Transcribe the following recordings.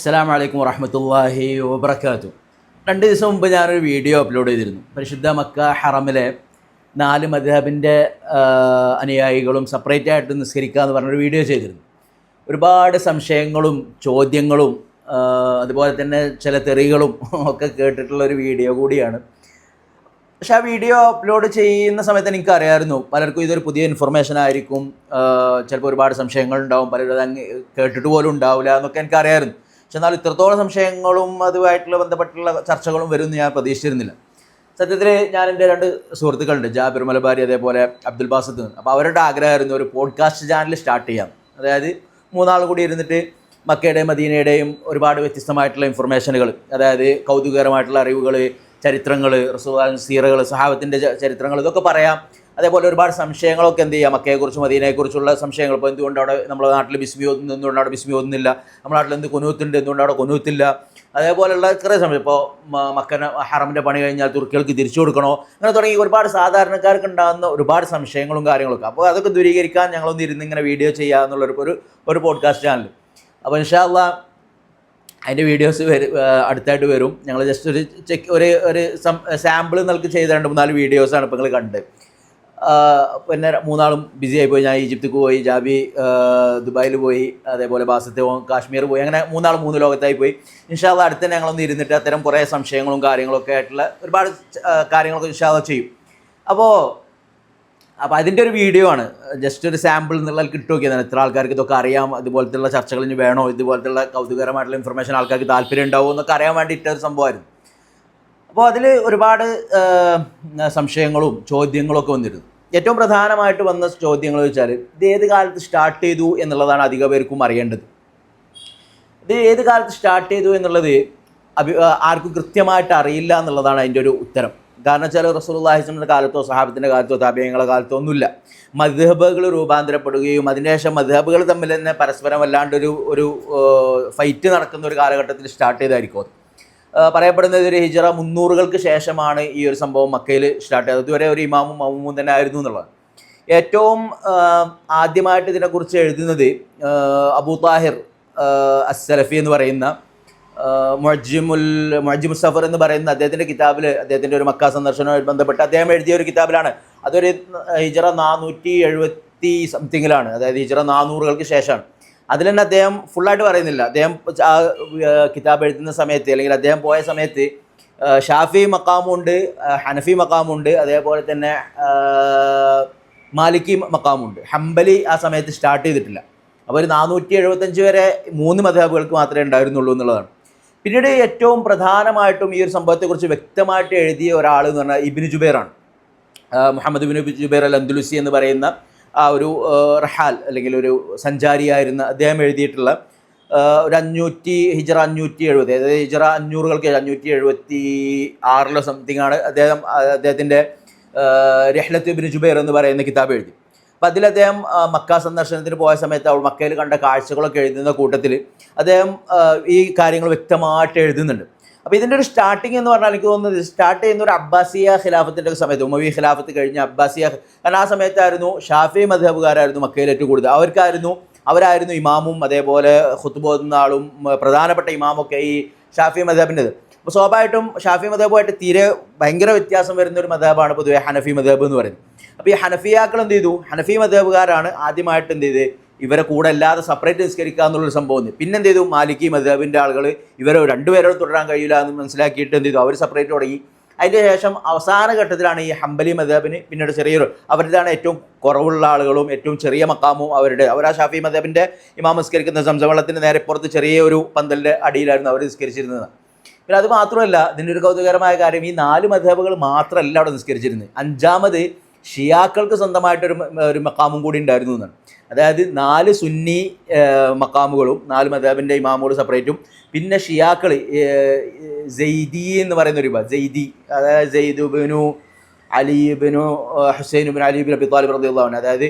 അസ്സാം വലൈക്കും വറഹമത്തല്ലാഹി വബർക്കാത്തു രണ്ട് ദിവസം മുമ്പ് ഞാനൊരു വീഡിയോ അപ്ലോഡ് ചെയ്തിരുന്നു. പരിശുദ്ധ മക്ക ഹറമിലെ നാല് മദ്ഹബിന്റെ അനുയായികളും സെപ്പറേറ്റ് ആയിട്ട് നിസ്കരിക്കുക എന്ന് പറഞ്ഞൊരു വീഡിയോ ചെയ്തിരുന്നു. ഒരുപാട് സംശയങ്ങളും ചോദ്യങ്ങളും അതുപോലെ തന്നെ ചില തെറികളും ഒക്കെ കേട്ടിട്ടുള്ള ഒരു വീഡിയോ കൂടിയാണ്. പക്ഷെ ആ വീഡിയോ അപ്ലോഡ് ചെയ്യുന്ന സമയത്ത് എനിക്ക് അറിയാമായിരുന്നു പലർക്കും ഇതൊരു പുതിയ ഇൻഫർമേഷൻ ആയിരിക്കും. ചിലപ്പോൾ ഒരുപാട് സംശയങ്ങൾ ഉണ്ടാവും പലരും അത് അങ്ങ് കേട്ടിട്ട് പോലും ഉണ്ടാവില്ല എന്നൊക്കെ എനിക്ക് അറിയാമായിരുന്നു പക്ഷെ ഇത്രത്തോളം സംശയങ്ങളും അതുമായിട്ടുള്ള ബന്ധപ്പെട്ടുള്ള ചർച്ചകളും വരുമെന്ന് ഞാൻ പ്രതീക്ഷിച്ചിരുന്നില്ല. സത്യത്തിൽ ഞാൻ എന്റെ രണ്ട് സുഹൃത്തുക്കളുണ്ട് ജാബിർ മലബാരി അതേപോലെ അബ്ദുൽ ബാസത്ത് അപ്പോൾ അവരുടെ ആഗ്രഹമായിരുന്നു ഒരു പോഡ്കാസ്റ്റ് ചാനൽ സ്റ്റാർട്ട് ചെയ്യാം അതായത് മൂന്നാൾ കൂടി ഇരുന്നിട്ട് മക്കയുടെയും മദീനയുടെയും ഒരുപാട് വ്യത്യസ്തമായിട്ടുള്ള ഇൻഫർമേഷനുകൾ അതായത് കൗതുകകരമായിട്ടുള്ള അറിവുകൾ ചരിത്രങ്ങൾ റസൂൽ സീറകൾ സഹാബത്തിന്റെ ചരിത്രങ്ങൾ ഇതൊക്കെ പറയാം. അതേപോലെ ഒരുപാട് സംശയങ്ങളൊക്കെ എന്ത് ചെയ്യാം? മക്കയെക്കുറിച്ചും മദീനയെക്കുറിച്ചുള്ള സംശയങ്ങൾ. ഇപ്പോൾ എന്തുകൊണ്ട് അവിടെ നമ്മുടെ നാട്ടിൽ ബിസ്മി ഓതുന്നു എന്തുകൊണ്ട് അവിടെ ബിസ്മി ഓതുന്നില്ല നമ്മുടെ നാട്ടിൽ എന്ത് കുനൂത്തുണ്ട്? എന്തുകൊണ്ട് അവിടെ കുനൂത്തില്ല? അതേപോലെയുള്ള കുറേ സംശയം. ഇപ്പോൾ മക്കന ഹറമിന്റെ പണി കഴിഞ്ഞാൽ തുർക്കികൾക്ക് തിരിച്ചു കൊടുക്കണോ? അങ്ങനെ തുടങ്ങി ഒരുപാട് സാധാരണക്കാർക്ക് ഉണ്ടാകുന്ന ഒരുപാട് സംശയങ്ങളും കാര്യങ്ങളൊക്കെ. അപ്പോൾ അതൊക്കെ ദൂരീകരിക്കാൻ ഞങ്ങളൊന്ന് ഇരുന്ന് ഇങ്ങനെ വീഡിയോ ചെയ്യുക എന്നുള്ളൊരു ഒരു ഒരു പോഡ്കാസ്റ്റ് ചാനൽ അപ്പോൾ ഇൻഷാല്ല അതിന്റെ വീഡിയോസ് വരും അടുത്തായിട്ട് വരും. ഞങ്ങൾ ജസ്റ്റ് ഒരു ചെക്ക് ഒരു ഒരു സാമ്പിൾ നൽകി ചെയ്ത രണ്ട് മൂന്നാൽ വീഡിയോസാണ് ഇപ്പോൾ നിങ്ങൾ കണ്ടത് പിന്നെ മൂന്നാളും ബിസി ആയിപ്പോയി. ഞാൻ ഈജിപ്തിക്ക് പോയി ജാബി ദുബായിൽ പോയി അതേപോലെ ബാസത്തെ കാശ്മീർ പോയി. അങ്ങനെ മൂന്നാൾ മൂന്ന് ലോകത്തായി പോയി ഇൻഷാല്ല അടുത്ത് ഞങ്ങളൊന്ന് ഇരുന്നിട്ട് അത്തരം കുറേ സംശയങ്ങളും കാര്യങ്ങളൊക്കെ ആയിട്ടുള്ള ഒരുപാട് കാര്യങ്ങളൊക്കെ ഇൻഷാല്ല ചെയ്യും. അപ്പോൾ അപ്പോൾ അതിന്റെ ഒരു വീഡിയോ ആണ്. ജസ്റ്റ് ഒരു സാമ്പിൾ എന്നുള്ള കിട്ടു എത്ര ആൾക്കാർക്ക് ഇതൊക്കെ അറിയാം അതുപോലത്തുള്ള ചർച്ചകൾ ഇനി വേണോ ഇതുപോലത്തുള്ള കൗതുകരമായിട്ടുള്ള ഇൻഫർമേഷൻ ആൾക്കാർക്ക് താല്പര്യം ഉണ്ടാവുമോ എന്നൊക്കെ അറിയാൻ വേണ്ടി ഇട്ട ഒരു സംഭവമായിരുന്നു. അപ്പോൾ അതിൽ ഒരുപാട് സംശയങ്ങളും ചോദ്യങ്ങളും ഒക്കെ വന്നിരുന്നു. ഏറ്റവും പ്രധാനമായിട്ട് വന്ന ചോദ്യങ്ങൾ വെച്ചാൽ ഇത് ഏത് കാലത്ത് സ്റ്റാർട്ട് ചെയ്തു എന്നുള്ളതാണ് അധിക പേർക്കും അറിയേണ്ടത്. ഇത് ഏത് കാലത്ത് സ്റ്റാർട്ട് ചെയ്തു എന്നുള്ളത് അഭി ആർക്കും കൃത്യമായിട്ട് അറിയില്ല എന്നുള്ളതാണ് അതിന്റെ ഒരു ഉത്തരം. കാരണം വെച്ചാൽ റസൂലുള്ളാഹിസ്ലമിന്റെ കാലത്തോ സഹാബത്തിന്റെ കാലത്തോ താപ്യങ്ങളുടെ കാലത്തോ ഒന്നുമില്ല. മധുഹബുകൾ രൂപാന്തരപ്പെടുകയും അതിനുശേഷം മദ്ഹബുകൾ തമ്മിൽ തന്നെ പരസ്പരം വല്ലാണ്ടൊരു ഒരു ഫൈറ്റ് നടക്കുന്ന ഒരു കാലഘട്ടത്തിൽ സ്റ്റാർട്ട് ചെയ്തായിരിക്കും അത്. പറയപ്പെടുന്നത് ഒരു ഹിജറ മുന്നൂറുകൾക്ക് ശേഷമാണ് ഈ ഒരു സംഭവം മക്കയിൽ സ്റ്റാർട്ട് ചെയ്തത്. ഇതുവരെ ഒരു ഇമാമും മാമൂമും തന്നെ ആയിരുന്നു എന്നുള്ളത്. ഏറ്റവും ആദ്യമായിട്ട് ഇതിനെക്കുറിച്ച് എഴുതുന്നത് അബൂ താഹിർ അസ്സലഫി എന്ന് പറയുന്ന ആ, മുഅജ്ജിമുൽ മുഅജ്ജിമു സഫർ എന്ന് പറയുന്ന അദ്ദേഹത്തിന്റെ കിതാബിൽ അദ്ദേഹത്തിന്റെ ഒരു മക്ക സന്ദർശനവുമായി ബന്ധപ്പെട്ട് അദ്ദേഹം എഴുതിയ ഒരു കിതാബിലാണ്. അതൊരു ഹിജറ നാനൂറ്റി എഴുപത്തി സംതിങ്ങിലാണ് അതായത് ഹിജറ നാനൂറുകൾക്ക് ശേഷമാണ്. അതിൽ തന്നെ അദ്ദേഹം ഫുള്ളായിട്ട് പറയുന്നില്ല. അദ്ദേഹം കിതാബ് എഴുതുന്ന സമയത്ത് അല്ലെങ്കിൽ അദ്ദേഹം പോയ സമയത്ത് ഷാഫി മക്കാമുണ്ട് ഹനഫി മക്കാമുണ്ട് അതേപോലെ തന്നെ മാലിക്കി മക്കാമുണ്ട് ഹംബലി ആ സമയത്ത് സ്റ്റാർട്ട് ചെയ്തിട്ടില്ല. അപ്പോൾ ഒരു നാനൂറ്റി എഴുപത്തഞ്ച് വരെ മൂന്ന് മതഹബുകൾക്ക് മാത്രമേ ഉണ്ടായിരുന്നുള്ളൂ എന്നുള്ളതാണ്. പിന്നീട് ഏറ്റവും പ്രധാനമായിട്ടും ഈ ഒരു സംഭവത്തെക്കുറിച്ച് വ്യക്തമായിട്ട് എഴുതിയ ഒരാൾ എന്ന് പറഞ്ഞാൽ Ibn ജുബൈറാണ്. Muhammad bin Jubayr al Andalusi എന്ന് പറയുന്ന ആ ഒരു റഹാൽ അല്ലെങ്കിൽ ഒരു സഞ്ചാരിയായിരുന്ന അദ്ദേഹം എഴുതിയിട്ടുള്ള ഒരു അഞ്ഞൂറ്റി ഹിജറ അഞ്ഞൂറ്റി എഴുപത് അതായത് ഹിജറ അഞ്ഞൂറുകൾക്ക് അഞ്ഞൂറ്റി എഴുപത്തി ആറിലോ സംതിങ് ആണ് അദ്ദേഹം അദ്ദേഹത്തിന്റെ രഹ്ലത്ത് ബിൻ ജുബൈർ എന്ന് പറയുന്ന കിതാബ് എഴുതി. അപ്പം അതിൽ അദ്ദേഹം മക്ക സന്ദർശനത്തിന് പോയ സമയത്ത് അവൾ മക്കയിൽ കണ്ട കാഴ്ചകളൊക്കെ എഴുതുന്ന കൂട്ടത്തിൽ അദ്ദേഹം ഈ കാര്യങ്ങൾ വ്യക്തമായിട്ട് എഴുതുന്നുണ്ട്. അപ്പോൾ ഇതിന്റെ ഒരു സ്റ്റാർട്ടിങ് എന്ന് പറഞ്ഞാൽ എനിക്ക് തോന്നുന്നത് സ്റ്റാർട്ട് ചെയ്യുന്ന ഒരു അബ്ബാസിയ ഖിലാഫത്തിന്റെ സമയത്ത് ഉമവി ഖിലാഫത്ത് കഴിഞ്ഞ അബ്ബാസിയ കാരണം ആ സമയത്തായിരുന്നു ഷാഫി മധബുകാരായിരുന്നു മക്കയിൽ ഏറ്റവും കൂടുതൽ. അവർക്കായിരുന്നു അവരായിരുന്നു ഇമാമും അതേപോലെ ഹുത്തുബോധുന്ന ആളും പ്രധാനപ്പെട്ട ഇമാമൊക്കെ ഈ ഷാഫി മധബിന്റെത് അപ്പോൾ സ്വാഭാവികമായിട്ടും ഷാഫി മധബുമായിട്ട് തീരെ ഭയങ്കര വ്യത്യാസം വരുന്ന ഒരു മതബാണ് പൊതുവെ ഹനഫി മധബ് എന്ന് പറയുന്നത്. അപ്പോൾ ഈ ഹനഫിയാക്കൾ എന്ത് ചെയ്തു? ഹനഫി മധബുകാരാണ് ആദ്യമായിട്ട് എന്ത് ചെയ്ത് ഇവരെ കൂടെ അല്ലാതെ സെപ്പറേറ്റ് നിസ്കരിക്കുക എന്നുള്ളൊരു സംഭവം. പിന്നെ എന്ത് ചെയ്തു? മാലിക്കി മധബിന്റെ ആളുകൾ ഇവരെ രണ്ടുപേരോട് തുടരാൻ കഴിയില്ല എന്ന് മനസ്സിലാക്കിയിട്ട് എന്ത് ചെയ്തു? അവർ സെപ്പറേറ്റ് തുടങ്ങി. അതിന്റെ ശേഷം അവസാന ഘട്ടത്തിലാണ് ഈ ഹംബലി മദബിന് പിന്നീട് ചെറിയൊരു അവരുടേതാണ് ഏറ്റവും കുറവുള്ള ആളുകളും ഏറ്റവും ചെറിയ മക്കാമും അവരുടെ അവർ ആ ഷാഫി മദബിന്റെ ഇമാം നിസ്കരിക്കുന്ന സംസവളത്തിന്റെ നേരെ പുറത്ത് ചെറിയൊരു പന്തലിന്റെ അടിയിലായിരുന്നു അവർ നിസ്കരിച്ചിരുന്നത്. പിന്നെ അത് മാത്രമല്ല ഇതിന്റെ ഒരു കൗതുകരമായ കാര്യം ഈ നാല് മദബുകൾ മാത്രമല്ല അവിടെ നിസ്കരിച്ചിരുന്നത്. അഞ്ചാമത് ഷിയാക്കൾക്ക് സ്വന്തമായിട്ടൊരു ഒരു മക്കാമും കൂടി ഉണ്ടായിരുന്നു എന്നാണ്. അതായത് നാല് സുന്നി മക്കാമുകളും നാല് മദാബിന്റെ ഇമാമുകളും സെപ്പറേറ്റും പിന്നെ ഷിയാക്കൾ ജെയ്ദി എന്ന് പറയുന്ന ഒരു ജെയ്ദി അതായത് ജെയ്ദുബിനു അലിബിനു ഹുസൈനുബിൻ അലിബിൻ അബി താലിബ് റദിയുള്ളവൻ അതായത്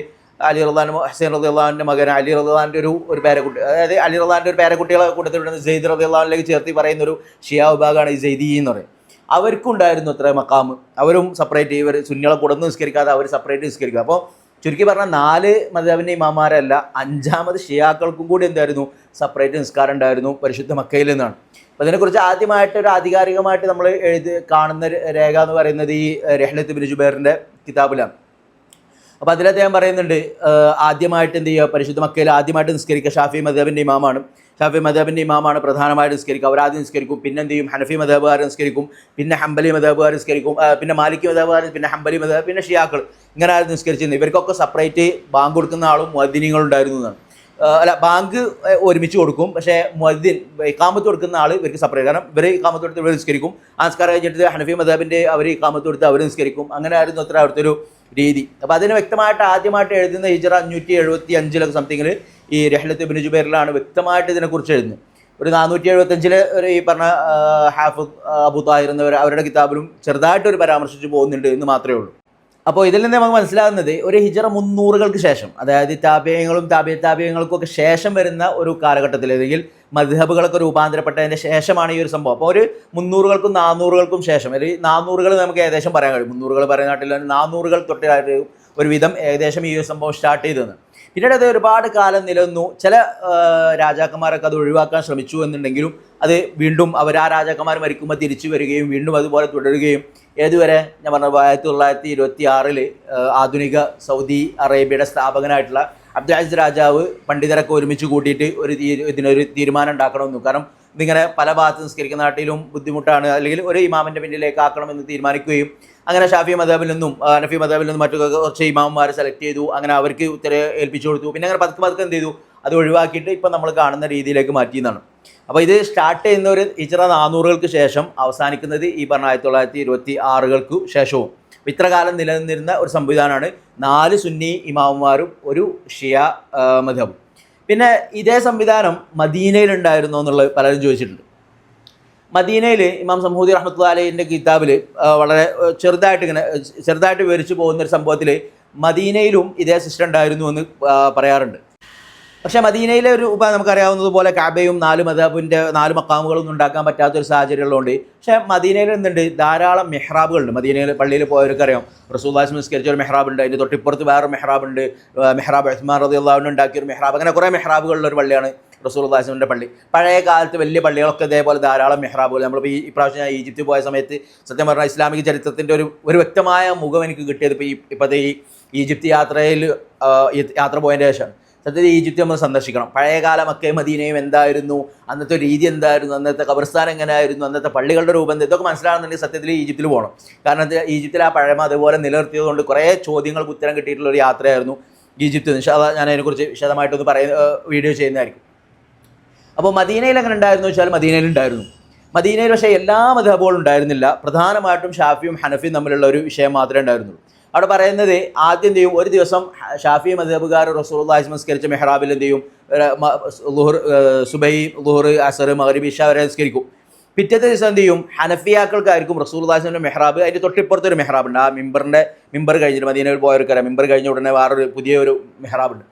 അലി റദാൻ ഹുസൈൻ റദിയുള്ളാന്റെ മകൻ അലി റഹ്ലാന്റെ ഒരു ഒരു പേരക്കുട്ടി. അതായത് അലി റഹ്ലാന്റെ ഒരു പേരക്കുട്ടികളെ കൂട്ടത്തിലുള്ള സെയ്ദ് റദിയുള്ളാനിലേക്ക് ചേർത്തി പറയുന്ന ഒരു ഷിയാ വിഭാഗമാണ് ഈ ജെയ്ദി എന്ന് പറയുന്നത്. അവർക്കുണ്ടായിരുന്നു അത്ര മക്കാമ് അവരും സെപ്പറേറ്റ് ഇവർ സുന്നികളെ കൂടെ നിസ്കരിക്കാതെ അവർ സെപ്പറേറ്റ് നിസ്കരിക്കുക അപ്പോൾ ചുരുക്കി പറഞ്ഞാൽ നാല് മതബിന്റെ ഇമാമാരല്ല അഞ്ചാമത് ഷിയാക്കൾക്കും കൂടി എന്തായിരുന്നു? സെപ്പറേറ്റ് നിസ്കാരം ഉണ്ടായിരുന്നു പരിശുദ്ധ മക്കയിൽ നിന്നാണ്. അപ്പോൾ ഇതിനെക്കുറിച്ച് ആദ്യമായിട്ട് ഒരു ആധികാരികമായിട്ട് നമ്മൾ എഴുതി കാണുന്ന രേഖ എന്ന് പറയുന്നത് ഈ രഹ്ലത്ത് ബിൻ ജുബൈറിന്റെ കിതാബിലാണ്. അപ്പോൾ അതിൽ അദ്ദേഹം പറയുന്നുണ്ട് ആദ്യമായിട്ട് എന്ത് ചെയ്യുക പരിശുദ്ധ മക്കയിൽ ആദ്യമായിട്ട് നിസ്കരിക്കുക ഷാഫി മദബിന്റെ ഇമാമാണ്. ഷാഫി മദബിന്റെ ഇമാമാണ് പ്രധാനമായിട്ട് നിസ്കരിക്കുക. അവരാദ്യം നിസ്കരിക്കും പിന്നെ എന്ത് ചെയ്യും? ഹനഫി മദബുകാർ നിസ്കരിക്കും പിന്നെ ഹംബലി മദബുകാർ നിസ്കരിക്കും പിന്നെ മാലിക് മദബുകാർ പിന്നെ ഹംബലി മദബ് പിന്നെ ഷിയാക്കൾ. ഇങ്ങനെ ആയിരുന്നു നിസ്കരിച്ചിരുന്നത് ഇവർക്കൊക്കെ സെപ്പറേറ്റ് ബാങ്ക് കൊടുക്കുന്ന ആളും മദിനികളുണ്ടായിരുന്നു എന്നാണ്. അല്ല ബാങ്ക് ഒരുമിച്ച് കൊടുക്കും. പക്ഷേ മൊദ്ദിൻ ഇക്കാമത്ത് കൊടുക്കുന്ന ആൾ ഇവർക്ക് സെപ്പറേറ്റ് കാരണം ഇവർ ഇക്കാമത്ത് കൊടുത്ത് ഇവർ നിസ്കരിക്കും. ആസ്കാരം കഴിഞ്ഞിട്ട് ഹനഫി മദാബിന്റെ അവർ ഇക്കാമത്ത് കൊടുത്ത് അവർ നിസ്കരിക്കും. അങ്ങനെ ആയിരുന്നു അത്ര അവിടുത്തെ ഒരു രീതി. അപ്പോൾ അതിന് വ്യക്തമായിട്ട് ആദ്യമായിട്ട് എഴുതുന്ന ഹിജറ അഞ്ഞൂറ്റി എഴുപത്തി അഞ്ചിലൊക്കെ സംതിങ്ങിൽ ഈ രഹ്ലത്ത് ബിൻ ജുബേറിലാണ് വ്യക്തമായിട്ട് ഇതിനെക്കുറിച്ച് എഴുതുന്നത്. ഒരു നാനൂറ്റി എഴുപത്തഞ്ചിൽ ഒരു ഈ പറഞ്ഞ ഹാഫ് അബു താഹിർ എന്നവർ അവരുടെ കിതാബിലും ചെറുതായിട്ടൊരു പരാമർശിച്ച് പോകുന്നുണ്ട് എന്ന് മാത്രമേ ഉള്ളൂ. അപ്പോൾ ഇതിൽ നിന്ന് നമുക്ക് മനസ്സിലാകുന്നത് ഒരു ഹിജറ മുന്നൂറുകൾക്ക് ശേഷം അതായത് താപ്യങ്ങളും താപ്യ താപ്യങ്ങൾക്കൊക്കെ ശേഷം വരുന്ന ഒരു കാലഘട്ടത്തിൽ അല്ലെങ്കിൽ മദ്ഹബുകളൊക്കെ രൂപാന്തരപ്പെട്ടതിന്റെ ശേഷമാണ് ഈ ഒരു സംഭവം. അപ്പോൾ ഒരു മുന്നൂറുകൾക്കും നാനൂറുകൾക്കും ശേഷം അല്ലെങ്കിൽ നാനൂറുകൾ നമുക്ക് ഏകദേശം പറയാൻ കഴിയും. മുന്നൂറുകൾ പറയുന്ന നാട്ടിൽ നാനൂറുകൾ തൊട്ടായിട്ട് ഒരുവിധം ഏകദേശം ഈ ഒരു സംഭവം സ്റ്റാർട്ട് ചെയ്തതെന്ന് പിന്നീട് അത് ഒരുപാട് കാലം നിലനിന്നു. ചില രാജാക്കന്മാരൊക്കെ അത് ഒഴിവാക്കാൻ ശ്രമിച്ചു എന്നുണ്ടെങ്കിലും അത് വീണ്ടും അവർ ആ രാജാക്കന്മാർ മരിക്കുമ്പോൾ തിരിച്ചു വരികയും വീണ്ടും അതുപോലെ തുടരുകയും ഏതുവരെ ഞാൻ പറഞ്ഞ ആയിരത്തി തൊള്ളായിരത്തി ഇരുപത്തി ആറിൽ ആധുനിക സൗദി അറേബ്യയുടെ സ്ഥാപകനായിട്ടുള്ള അബ്ദുൽ രാജാവ് പണ്ഡിതരൊക്കെ ഒരുമിച്ച് കൂട്ടിയിട്ട് ഒരു ഇതിനൊരു തീരുമാനം ഉണ്ടാക്കണമെന്നു. കാരണം ഇതിങ്ങനെ പല ഭാഗത്ത് നിസ്കരിക്കുന്ന നാട്ടിലും ബുദ്ധിമുട്ടാണ്. അല്ലെങ്കിൽ ഒരു ഇമാമിന്റെ പിന്നിലേക്ക് ആക്കണമെന്ന് തീരുമാനിക്കുകയും അങ്ങനെ ഷാഫി മദാബിൽ നിന്നും നഫി മദാബിൽ നിന്നും മറ്റു കുറച്ച് ഇമാമുമാരെ സെലക്ട് ചെയ്തു അങ്ങനെ അവർക്ക് ഉത്തര ഏൽപ്പിച്ചു കൊടുത്തു. പിന്നെ അങ്ങനെ പതുക്കെ പതുക്കെ എന്ത് ചെയ്തു? അത് ഒഴിവാക്കിയിട്ട് ഇപ്പം നമ്മൾ കാണുന്ന രീതിയിലേക്ക് മാറ്റിയെന്നാണ്. അപ്പോൾ ഇത് സ്റ്റാർട്ട് ചെയ്യുന്ന ഒരു ഇച്ചിറ നാനൂറുകൾക്ക് ശേഷം അവസാനിക്കുന്നത് ഈ പറഞ്ഞ ആയിരത്തി തൊള്ളായിരത്തി ഇരുപത്തി ആറുകൾക്ക് ശേഷവും ഇത്രകാലം നിലനിന്നിരുന്ന ഒരു സംവിധാനമാണ് നാല് സുന്നി ഇമാമുമാരും ഒരു ഷിയ മതവും പിന്നെ ഇതേ സംവിധാനം മദീനയിലുണ്ടായിരുന്നു എന്നുള്ളത് പലരും ചോദിച്ചിട്ടുണ്ട്. മദീനയിൽ ഇമാം സമൂദി റഹ്മത്തുള്ള കിതാബിൽ വളരെ ചെറുതായിട്ട് ഇങ്ങനെ ചെറുതായിട്ട് വിവരിച്ചു പോകുന്ന ഒരു സംഭവത്തിൽ മദീനയിലും ഇതേ സിസ്റ്റം ഉണ്ടായിരുന്നു എന്ന് പറയാറുണ്ട്. പക്ഷേ മദീനയിലെ ഒരു ഇപ്പം നമുക്കറിയാവുന്നതുപോലെ കാബയും നാല് മദാബിന്റെ നാല് മക്കാമുകളൊന്നും ഉണ്ടാക്കാൻ പറ്റാത്തൊരു സാഹചര്യം ഉള്ളതുകൊണ്ട് പക്ഷേ മദീനയിൽ എന്തുണ്ട്? ധാരാളം മെഹ്റാബുകളുണ്ട്. മദീനയിൽ പള്ളിയിൽ പോയവർക്കറിയാം. റസൂല്ലാസ് നിസ്കരിച്ച ഒരു മെഹ്റാബ് ഉണ്ട് അതിന്റെ തൊട്ടിപ്പുറത്ത് വേറെ മെഹ്റാബ് ഉണ്ട് മെഹ്റാബ് ഉസ്മാൻ റതി അള്ളാഹുവിന് ഉണ്ടാക്കിയ ഒരു മെഹ്റാബ്. അങ്ങനെ കുറേ മെഹ്റാബുകളുള്ള ഒരു പള്ളിയാണ് റസൂൽ അള്ളാഹിന്റെ പള്ളി. പഴയ കാലത്ത് വലിയ പള്ളികളൊക്കെ ഇതേപോലെ ധാരാളം മെഹ്റാബുകൾ. നമ്മളിപ്പോൾ ഈ ഇപ്രാവശ്യം ഞാൻ ഈജിപ്തിൽ പോയ സമയത്ത് സത്യം പറഞ്ഞാൽ ഇസ്ലാമിക ചരിത്രത്തിന്റെ ഒരു ഒരു വ്യക്തമായ മുഖം എനിക്ക് കിട്ടിയത് ഇപ്പോൾ ഈ ഇപ്പോഴത്തെ ഈ ഈജിപ്ത് യാത്രയിൽ യാത്ര പോയതിന്റെ ശേഷമാണ് സത്യത്തിൽ ഈജിപ്ത് നമ്മൾ സന്ദർശിക്കണം. പഴയകാല മക്കേ മദീനയും എന്തായിരുന്നു? അന്നത്തെ രീതി എന്തായിരുന്നു? അന്നത്തെ കബർസ്ഥാൻ എങ്ങനെയായിരുന്നു? അന്നത്തെ പള്ളികളുടെ രൂപം എന്താ? ഇതൊക്കെ മനസ്സിലാകുന്നുണ്ടെങ്കിൽ സത്യത്തിൽ ഈജിപ്തിൽ പോകണം. കാരണം ഈജിപ്തിൽ ആ പഴമ അതുപോലെ നിലനിർത്തിയതുകൊണ്ട് കുറേ ചോദ്യങ്ങൾക്ക് ഉത്തരം കിട്ടിയിട്ടുള്ള ഒരു യാത്രയായിരുന്നു ഈജിപ്ത്. ഞാൻ അതിനെക്കുറിച്ച് വിശദമായിട്ടൊന്ന് പറയുന്ന വീഡിയോ ചെയ്യുന്നതായിരിക്കും. അപ്പോൾ മദീനയിൽ എങ്ങനെ ഉണ്ടായിരുന്നു വെച്ചാൽ മദീനയിൽ ഉണ്ടായിരുന്നു. മദീനയിൽ പക്ഷേ എല്ലാ മതഹബുകളും ഉണ്ടായിരുന്നില്ല. പ്രധാനമായിട്ടും ഷാഫിയും ഹനഫിയും തമ്മിലുള്ള ഒരു വിഷയം മാത്രമേ ഉണ്ടായിരുന്നുള്ളൂ. അവിടെ പറയുന്നത് ആദ്യം ചെയ്യും? ഒരു ദിവസം ഷാഫി മദബുകാർ റസൂലുള്ളാഹി സംസ്കരിച്ച മെഹ്റാബിൽ എന്ത് ചെയ്യും? ലുഹർ സുബൈ ലുഹർ അസർ മഗ്രിബ് ഇഷ വരെ സംസ്കരിക്കും പിറ്റത്തെ ദിവസം എന്ത് ചെയ്യും? ഹനഫിയാക്കൾക്കായിരിക്കും റസൂൽദാസിന്റെ മെഹ്റാബ്. അതിന്റെ തൊട്ടിപ്പുറത്ത് ഒരു മെഹ്റാബ് ഉണ്ട്. ആ മിമ്പറിന്റെ മിമ്പർ കഴിഞ്ഞിട്ട് മദീനയിൽ പോയവർക്കറിയാം. മിമ്പർ കഴിഞ്ഞ ഉടനെ വേറൊരു പുതിയൊരു മെഹ്റാബ് ഉണ്ട്.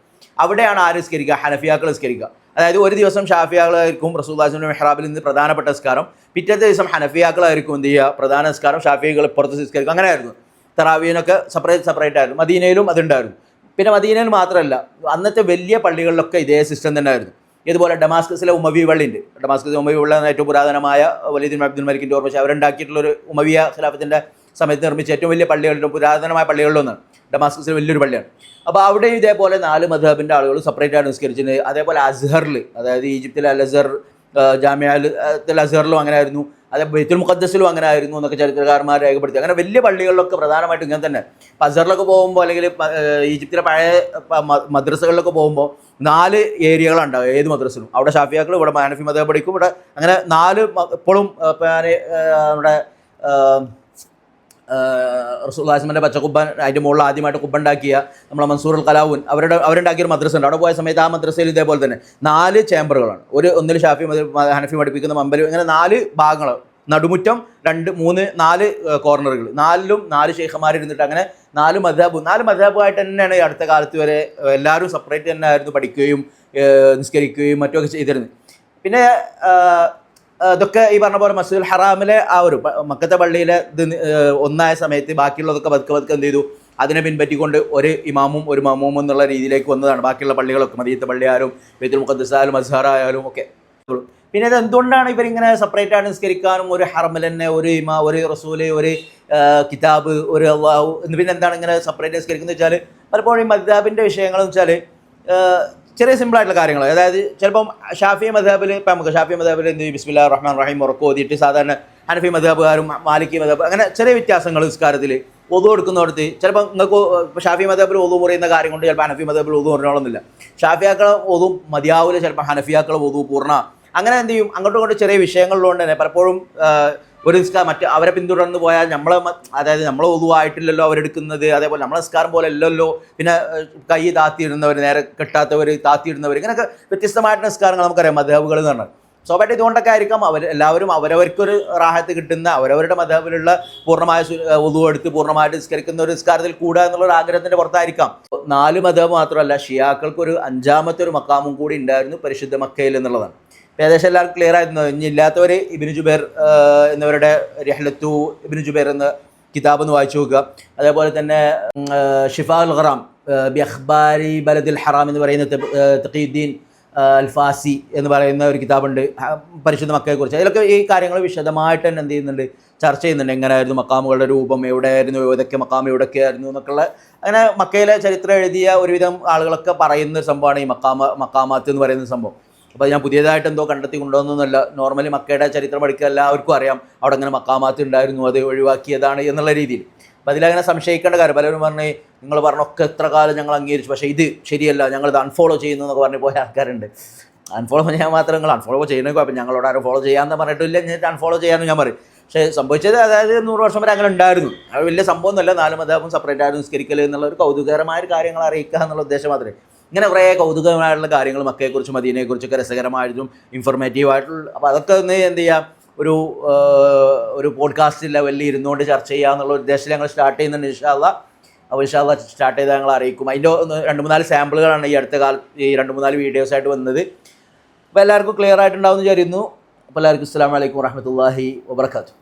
അവിടെയാണ് ആര് സ്കരിക്കുക ഹനഫിയാക്കൾ സ്കരിക്കുക അതായത് ഒരു ദിവസം ഷാഫിയാക്കളായിരിക്കും റസൂദാസിന്റെ മെഹ്റാബിൽ നിന്ന് പ്രധാനപ്പെട്ട സ്കാരം പിറ്റത്തെ ദിവസം ഹനഫിയാക്കളായിരിക്കും എന്ത് ചെയ്യുക? പ്രധാന സ്കാരം ഷാഫിയാക്കൾ പുറത്ത് സംസ്കരിക്കുക അങ്ങനെയായിരുന്നു. തറാവീനൊക്കെ സെപ്പറേറ്റ് സെപ്പറേറ്റ് ആയിരുന്നു. മദീനയിലും അതുണ്ടായിരുന്നു. പിന്നെ മദീനയിൽ മാത്രമല്ല അന്നത്തെ വലിയ പള്ളികളിലൊക്കെ ഇതേ സിസ്റ്റം തന്നെ ആയിരുന്നു. ഇതുപോലെ ഡമാസ്കസിലെ ഉമവി പള്ളി ഉണ്ട് ഡമാസ്കസിലെ ഉമവി പള്ളി എന്ന ഏറ്റവും പുരാതനമായ വലിയ അബ്ദുൽ മലിക്കിന്റെ ഓർമ്മ ഒരു ഉമവിയ ഖിലാഫത്തിന്റെ സമയത്ത് നിർമ്മിച്ച ഏറ്റവും വലിയ പള്ളികളിലും പുരാതനമായ പള്ളികളിലൊന്നാണ് ഡമാസ്കസിലെ വലിയൊരു പള്ളിയാണ്. അപ്പോൾ അവിടെ ഇതേപോലെ നാല് മധബിന്റെ ആളുകൾ സെപ്പറേറ്റ് ആയിട്ട് നിസ്കരിച്ചിട്ടുണ്ട് അതേപോലെ അസ്ഹറിൽ അതായത് ഈജിപ്തിലെ അലസർ അസർ ജാമ്യത്തിൽ അസഹറിലും അങ്ങനെ ആയിരുന്നു അതേ ബൈത്തുൽ മുഖദ്സിലും അങ്ങനെ ആയിരുന്നു എന്നൊക്കെ ചരിത്രകാരന്മാർ രേഖപ്പെടുത്തി. അങ്ങനെ വലിയ പള്ളികളിലൊക്കെ പ്രധാനമായിട്ടും ഇങ്ങനെ തന്നെ. പസറിലൊക്കെ പോകുമ്പോൾ അല്ലെങ്കിൽ ഈജിപ്തിലെ പഴയ മദ്രസകളിലൊക്കെ പോകുമ്പോൾ നാല് ഏരിയകളുണ്ടാവും ഏത് മദ്രസയിലും. അവിടെ ഷാഫിയാക്കൾ ഇവിടെ മാനഫി മത പഠിക്കും ഇവിടെ അങ്ങനെ നാല് ഇപ്പോഴും നമ്മുടെ ഏഹ് റസൂല്ലാസ്മന്റെ പച്ചക്കുബ്ബൻ അതിന്റെ മുകളിൽ ആദ്യമായിട്ട് കുബ്ബ ഉണ്ടാക്കിയ നമ്മളെ മൻസൂർ അൽ കലാവുൻ. അവരുടെ അവരുണ്ടാക്കിയ ഒരു മദ്രസ ഉണ്ട്. അവിടെ പോയ സമയത്ത് ആ മദ്രസയിൽ ഇതേപോലെ തന്നെ നാല് ചേംബറുകളാണ്. ഒരു ഒന്നിൽ ഷാഫി ഹനഫി പഠിപ്പിക്കുന്ന മമ്പലും ഇങ്ങനെ നാല് ഭാഗങ്ങൾ. നടുമുറ്റം രണ്ട് മൂന്ന് നാല് കോർണറുകൾ. നാലിലും നാല് ഷെയ്ഖമാരിരുന്നിട്ട് അങ്ങനെ നാല് മദാബ് നാല് മദാബുമായിട്ട് തന്നെയാണ് ഈ അടുത്ത കാലത്ത് വരെ എല്ലാവരും സെപ്പറേറ്റ് തന്നെ ആയിരുന്നു പഠിക്കുകയും നിസ്കരിക്കുകയും മറ്റുമൊക്കെ ചെയ്തിരുന്നത്. പിന്നെ ഇതൊക്കെ ഈ പറഞ്ഞ പോലെ മസ്ജിദുൽ ഹറാമിലെ ആ ഒരു മക്കത്തെ പള്ളിയിലെ ഒന്നായ സമയത്ത് ബാക്കിയുള്ളതൊക്കെ പതുക്കെ പതുക്കെ എന്ത് ചെയ്തു. അതിനെ പിൻപറ്റിക്കൊണ്ട് ഒരു ഇമാമും ഒരു മമൂമും എന്നുള്ള രീതിയിലേക്ക് വന്നതാണ്. ബാക്കിയുള്ള പള്ളികളൊക്കെ മദീത്തെ പള്ളിയായാലും ബൈത്തുൽ മുഖദ്സായാലും അസ്ഹറായാലും ഒക്കെ. പിന്നെ ഇത് എന്തുകൊണ്ടാണ് ഇവരിങ്ങനെ സെപ്പറേറ്റ് ആയിട്ട് നിസ്കരിക്കാനും ഒരു ഹറമിൽ തന്നെ ഒരു ഇമ ഒരു റസൂൽ ഒരു കിതാബ് ഒരു അള്ളാഹു എന്ന് പിന്നെ എന്താണ് ഇങ്ങനെ സെപ്പറേറ്റ് നിസ്കരിക്കുന്നത് വെച്ചാൽ പലപ്പോഴും ഈ മദ്ദാബിന്റെ വിഷയങ്ങളെന്ന് വെച്ചാൽ ചെറിയ സിമ്പിൾ ആയിട്ടുള്ള കാര്യങ്ങൾ. അതായത് ചിലപ്പം ഷാഫി മദാബിൽ ഇപ്പം നമുക്ക് ഷാഫി മദാബിൽ എന്ത് ബിസ്മില്ല റഹ്മാൻ റഹീം ഉറക്കം ഓതിയിട്ട് സാധാരണ ഹനഫി മദാബുകാരും മാലിക്കി മദാബ് അങ്ങനെ ചെറിയ വ്യത്യാസങ്ങൾ നിസ്കാരത്തിൽ ഒതു കൊടുക്കുന്നിടത്ത് ചിലപ്പോൾ നിങ്ങൾക്ക് ഷാഫി മദാബിൽ ഒതു പറയുന്ന കാര്യം കൊണ്ട് ചിലപ്പോൾ ഹനഫി മദാബിൽ ഒതു പറഞ്ഞോളന്നില്ല ഷാഫിയാക്കളെ ഒതു മതിയാവില്ല ചിലപ്പോൾ ഹനഫിയാക്കളെ ഒതു പൂർണ. അങ്ങനെ എന്ത് ചെയ്യും? അങ്ങോട്ടും ഇങ്ങോട്ടും ചെറിയ വിഷയങ്ങളിലുകൊണ്ട് തന്നെ പലപ്പോഴും ഒരു നിസ്കാരം മറ്റ് അവരെ പിന്തുടർന്ന് പോയാൽ നമ്മളെ മ- അതായത് നമ്മൾ ഒതുവായിട്ടില്ലല്ലോ അവരെടുക്കുന്നത് അതേപോലെ നമ്മളെ നിസ്കാരം പോലെ അല്ലല്ലോ പിന്നെ കൈ താത്തിയിടുന്നവർ നേരെ കെട്ടാത്തവർ താത്തിയിടുന്നവർ ഇങ്ങനെയൊക്കെ വ്യത്യസ്തമായിട്ടുള്ള നിസ്കാരങ്ങൾ നമുക്കറിയാം മധുഹബുകൾ എന്ന് പറഞ്ഞാൽ. സ്വാഭാവികമായിട്ട് ഇതുകൊണ്ടൊക്കെ ആയിരിക്കാം അവർ എല്ലാവരും അവരവർക്കൊരു റാഹത്ത് കിട്ടുന്ന അവരവരുടെ മതവിലുള്ള പൂർണമായ ഒതുവ് ഒതു എടുത്ത് പൂർണമായിട്ട് നിസ്കരിക്കുന്ന ഒരു നിസ്കാരത്തിൽ കൂടുക എന്നുള്ള ഒരു ആഗ്രഹത്തിന്റെ പുറത്തായിരിക്കാം. നാല് മതം മാത്രമല്ല ഷിയാക്കൾക്ക് ഒരു അഞ്ചാമത്തെ ഒരു മക്കാമും കൂടി ഉണ്ടായിരുന്നു പരിശുദ്ധ മക്കയിൽ എന്നുള്ളതാണ്. ഏകദേശം എല്ലാവർക്കും ക്ലിയർ ആയിരുന്നു. ഇനി ഇല്ലാത്തവർ ഇബിന് ജുബേർ എന്നിവരുടെ രഹ്ലത്തു ഇബിന് ജുബേർ എന്ന കിതാബ് ഒന്ന് വായിച്ചു നോക്കുക. അതേപോലെ തന്നെ ഷിഫാ ഉൽ ഖറാം ബി അഖ്ബാരി ബലദുൽ ഹറാം എന്ന് പറയുന്ന തഖീദ്ദീൻ അൽഫാസി അൽ ഫാസി എന്ന് പറയുന്ന ഒരു കിതാബുണ്ട്. പരിശുദ്ധ മക്കയെക്കുറിച്ച്. അതിലൊക്കെ ഈ കാര്യങ്ങൾ വിശദമായിട്ട് തന്നെ എന്ത് ചെയ്യുന്നുണ്ട് ചർച്ച ചെയ്യുന്നുണ്ട്. എങ്ങനെയായിരുന്നു മക്കാമുകളുടെ രൂപം എവിടെയായിരുന്നു ഏതൊക്കെ മക്കാം എവിടെയൊക്കെയായിരുന്നു എന്നൊക്കെയുള്ള. അങ്ങനെ മക്കയിലെ ചരിത്രം എഴുതിയ ഒരുവിധം ആളുകളൊക്കെ പറയുന്ന സംഭവമാണ് ഈ മക്കാമ മക്കാമാത്ത് എന്ന് പറയുന്ന സംഭവം. അപ്പോൾ ഞാൻ പുതിയതായിട്ട് എന്തോ കണ്ടെത്തി കൊണ്ടുവന്നൊന്നുമല്ല. നോർമലി മക്കയുടെ ചരിത്രം പഠിക്കുക എല്ലാവർക്കും അറിയാം. അവിടെ അങ്ങനെ മക്കാമാത്ത് ഉണ്ടായിരുന്നു അത് ഒഴിവാക്കിയതാണ് എന്നുള്ള രീതിയിൽ. അപ്പോൾ അതിലങ്ങനെ സംശയിക്കേണ്ട കാര്യം പലരും പറഞ്ഞ് നിങ്ങൾ പറഞ്ഞൊക്കെ എത്ര കാലം ഞങ്ങൾ അംഗീകരിച്ചു? പക്ഷേ ഇത് ശരിയല്ല. ഞങ്ങൾ ഇത് അൺഫോളോ ചെയ്യുന്നു എന്നൊക്കെ പറഞ്ഞ് പോയ ആൾക്കാരുണ്ട്. അൺഫോളോ ചെയ്യാൻ മാത്രം നിങ്ങൾ അൺഫോളോ ചെയ്യണമെങ്കിൽ അപ്പം ഞങ്ങളോട് ആരും ഫോളോ ചെയ്യാമെന്ന് പറഞ്ഞിട്ടില്ല. എന്നിട്ട് അൺഫോളോ ചെയ്യാമെന്ന് ഞാൻ പറയും. പക്ഷേ സംഭവിച്ചത് അതായത് നൂറ് വർഷം വരെ അങ്ങനെ ഉണ്ടായിരുന്നു. അത് വലിയ സംഭവമൊന്നുമല്ല. നാല് മതാപം സെപ്പറേറ്റ് ആയിരുന്നു നിസ്കരിക്കൽ എന്നുള്ള ഒരു കൗതുകകരമായ കാര്യങ്ങൾ അറിയിക്കുക എന്നുള്ള ഉദ്ദേശം മാത്രമേ. ഇങ്ങനെ കുറേ കൗതുകമായിട്ടുള്ള കാര്യങ്ങൾ മക്കയെക്കുറിച്ചും മദീനയെക്കുറിച്ചൊക്കെ രസകരമായിട്ടും ഇൻഫോർമേറ്റീവ് ആയിട്ടുള്ള അപ്പോൾ അതൊക്കെ ഒന്ന് എന്ത് ചെയ്യാം? ഒരു ഒരു പോഡ്കാസ്റ്റ് ലെവലിൽ ഇരുന്നുകൊണ്ട് ചർച്ച ചെയ്യുക എന്നുള്ള ഉദ്ദേശത്തിൽ ഞങ്ങൾ സ്റ്റാർട്ട് ചെയ്യുന്നുണ്ട് ഇൻഷാല്ല അപ്പോൾ ഇൻഷാല്ല സ്റ്റാർട്ട് ചെയ്താൽ ഞങ്ങൾ അറിയിക്കും. അതിന്റെ രണ്ട് മൂന്നാൽ സാമ്പിളുകളാണ് ഈ അടുത്ത കാലത്ത് ഈ രണ്ട് മൂന്നാൽ വീഡിയോസ് ആയിട്ട് വന്നത്. അപ്പോൾ എല്ലാവർക്കും ക്ലിയർ ആയിട്ടുണ്ടാവുമെന്ന് വിചാരിക്കുന്നു. അപ്പോൾ എല്ലാവർക്കും അസ്സാം വലൈക്കും വറഹമത്തല്ലാഹി വബർക്കാത്തു